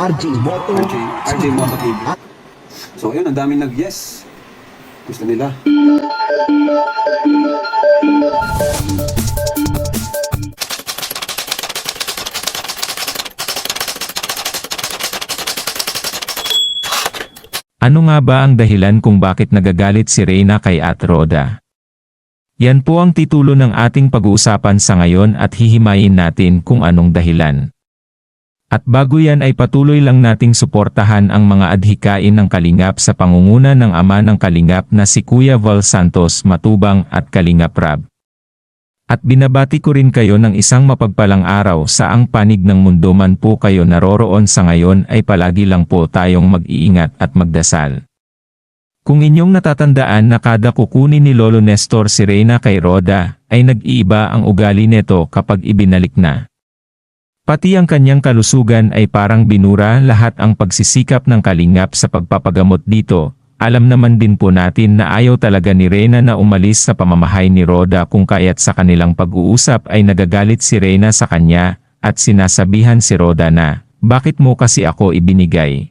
RJ Moto. RJ, RJ Moto TV. So ayun, ang daming nag-yes. Gusto nila. Ano nga ba ang dahilan kung bakit nagagalit si Reyna kay At Roda? Yan po ang titulo ng ating pag-uusapan sa ngayon at hihimayin natin kung anong dahilan. At bago yan ay patuloy lang nating suportahan ang mga adhikain ng Kalingap sa pangunguna ng ama ng Kalingap na si Kuya Val Santos Matubang at Kalingap Rab. At binabati ko rin kayo ng isang mapagpalang araw sa ang panig ng mundo man po kayo naroroon sa ngayon ay palagi lang po tayong mag-iingat at magdasal. Kung inyong natatandaan na kada kukunin ni Lolo Nestor si Reyna kay Roda, ay nag-iiba ang ugali nito kapag ibinalik na. Pati ang kanyang kalusugan ay parang binura lahat ang pagsisikap ng kalingap sa pagpapagamot dito. Alam naman din po natin na ayaw talaga ni Reyna na umalis sa pamamahay ni Roda kung kaya't sa kanilang pag-uusap ay nagagalit si Reyna sa kanya, at sinasabihan si Roda na, bakit mo kasi ako ibinigay?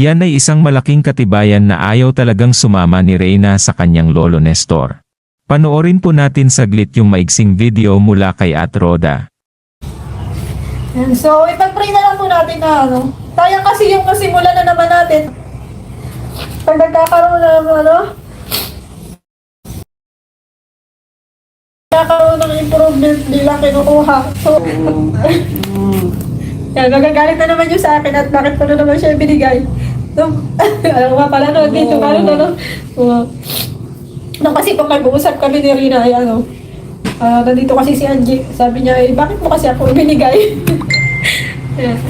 Yan ay isang malaking katibayan na ayaw talagang sumama ni Reyna sa kanyang lolo Nestor. Panoorin po natin saglit yung maiksing video mula kay At Roda. And so, ipag-pray na lang po natin na ano. Sayang kasi yung kasimula na naman natin. Pag nagkakaroon na ng ano, nagkakaroon ng improvement, di lang kinukuha. So, yan, nagagalit na naman yung sa akin at bakit ko na naman siya binigay. So, alam nga pala no, dito ka no, no. Uh, nung kasi pag nag-uusap kami ni Rina, ay ano, ah, nandito kasi si Angie, sabi niya, eh, bakit mo kasi ako binigay? Yan.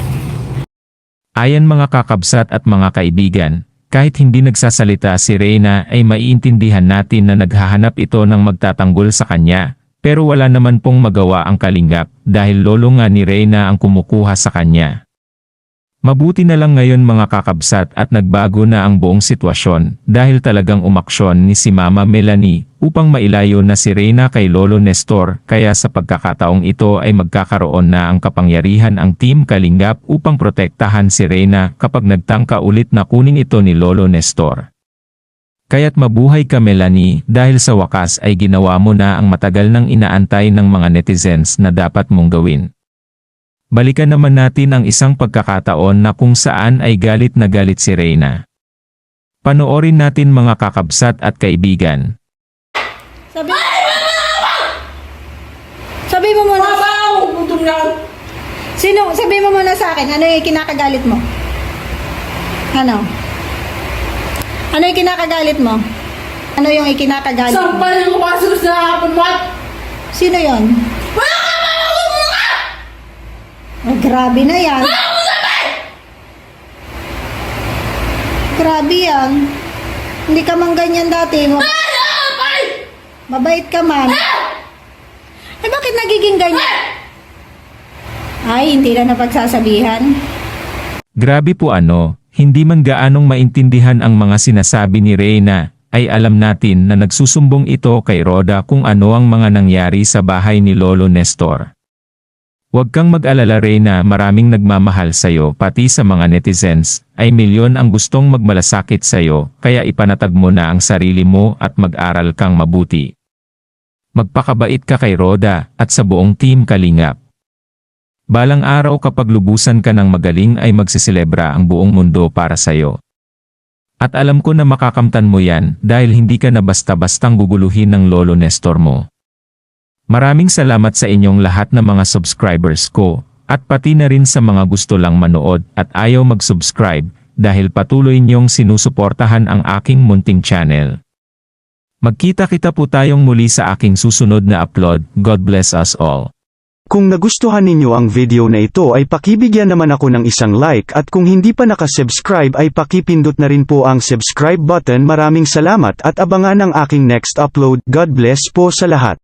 Ayan mga kakabsat at mga kaibigan, kahit hindi nagsasalita si Reyna ay maiintindihan natin na naghahanap ito ng magtatanggol sa kanya, pero wala naman pong magawa ang kalingap dahil lolo nga ni Reyna ang kumukuha sa kanya. Mabuti na lang ngayon mga kakabsat at nagbago na ang buong sitwasyon dahil talagang umaksyon ni si Mama Melanie upang mailayo na si Reyna kay Lolo Nestor kaya sa pagkakataong ito ay magkakaroon na ang kapangyarihan ang Team Kalingap upang protektahan si Reyna kapag nagtangka ulit na kunin ito ni Lolo Nestor. Kaya't mabuhay ka Melanie dahil sa wakas ay ginawa mo na ang matagal nang inaantay ng mga netizens na dapat mong gawin. Balikan naman natin ang isang pagkakataon na kung saan ay galit na galit si Reyna. Panoorin natin mga kakabsat at kaibigan. Sabi Sabi mo muna. Gutom na ako. Sino, sabi mo muna sa akin, ano yung kinakagalit mo? Ano? Ano yung kinakagalit mo? Ano yung ikinakagalit mo? Sampal yung kasus na hapon mo at Sino yon? Oh, grabe na yan. Grabe yan. Hindi ka man ganyan dati. Mo. Mabait ka man. Eh bakit nagiging ganyan? Ay, hindi na napagsasabihan. Grabe po ano, hindi man gaanong maintindihan ang mga sinasabi ni Reyna, ay alam natin na nagsusumbong ito kay Roda kung ano ang mga nangyari sa bahay ni Lolo Nestor. Huwag kang mag-alala Reyna maraming nagmamahal sa'yo pati sa mga netizens, ay milyon ang gustong magmalasakit sa'yo, kaya ipanatag mo na ang sarili mo at mag-aral kang mabuti. Magpakabait ka kay Roda at sa buong team Kalingap. Balang araw kapag lubusan ka ng magaling ay magsiselebra ang buong mundo para sa'yo. At alam ko na makakamtan mo yan dahil hindi ka na basta-bastang guguluhin ng lolo Nestor mo. Maraming salamat sa inyong lahat na mga subscribers ko, at pati na rin sa mga gusto lang manood at ayaw mag-subscribe dahil patuloy niyong sinusuportahan ang aking munting channel. Magkita-kita po tayong muli sa aking susunod na upload. God bless us all. Kung nagustuhan ninyo ang video na ito ay pakibigyan naman ako ng isang like at kung hindi pa nakasubscribe ay pakipindot na rin po ang subscribe button. Maraming salamat at abangan ang aking next upload. God bless po sa lahat.